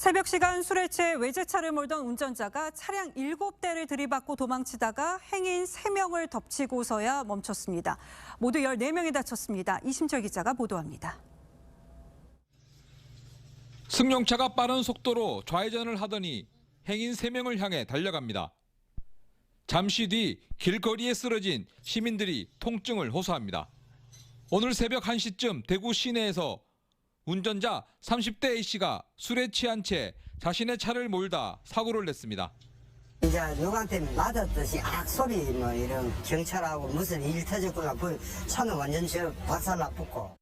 새벽 시간 술에 취해 외제차를 몰던 운전자가 차량 7대를 들이받고 도망치다가 행인 3명을 덮치고서야 멈췄습니다. 모두 14명이 다쳤습니다. 이심철 기자가 보도합니다. 승용차가 빠른 속도로 좌회전을 하더니 행인 3명을 향해 달려갑니다. 잠시 뒤 길거리에 쓰러진 시민들이 통증을 호소합니다. 오늘 새벽 1시쯤 대구 시내에서 운전자 30대 A씨가 술에 취한 채 자신의 차를 몰다 사고를 냈습니다. 이제 누구한테 맞았듯이 악 소리 뭐 이런 경찰하고 무슨 일 터졌구나 그 차는 완전 저 박살나 붙고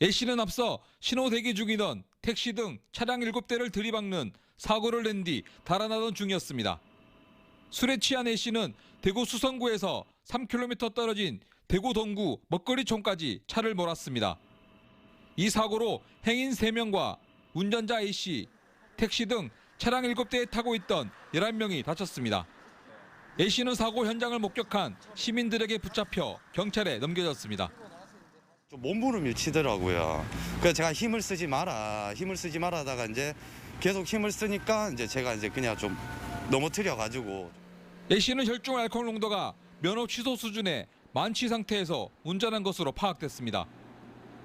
A씨는 앞서 신호 대기 중이던 택시 등 차량 7대를 들이박는 사고를 낸 뒤 달아나던 중이었습니다. 술에 취한 A씨는 대구 수성구에서 3km 떨어진 대구 동구 먹거리촌까지 차를 몰았습니다. 이 사고로 행인 3명과 운전자 A씨, 택시 등 차량 7대에 타고 있던 11명이 다쳤습니다. A씨는 사고 현장을 목격한 시민들에게 붙잡혀 경찰에 넘겨졌습니다. 좀 몸부림을 치더라고요. 그래서 제가 힘을 쓰지 마라, 힘을 쓰지 마라 하다가 이제 계속 힘을 쓰니까 이제 제가 이제 그냥 좀 넘어뜨려 가지고 A씨는 혈중 알코올 농도가 면허 취소 수준의 만취 상태에서 운전한 것으로 파악됐습니다.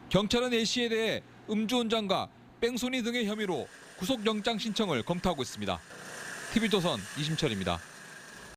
경찰은 A씨에 대해 음주운전과 뺑소니 등의 혐의로 구속영장 신청을 검토하고 있습니다. TV조선 이심철입니다.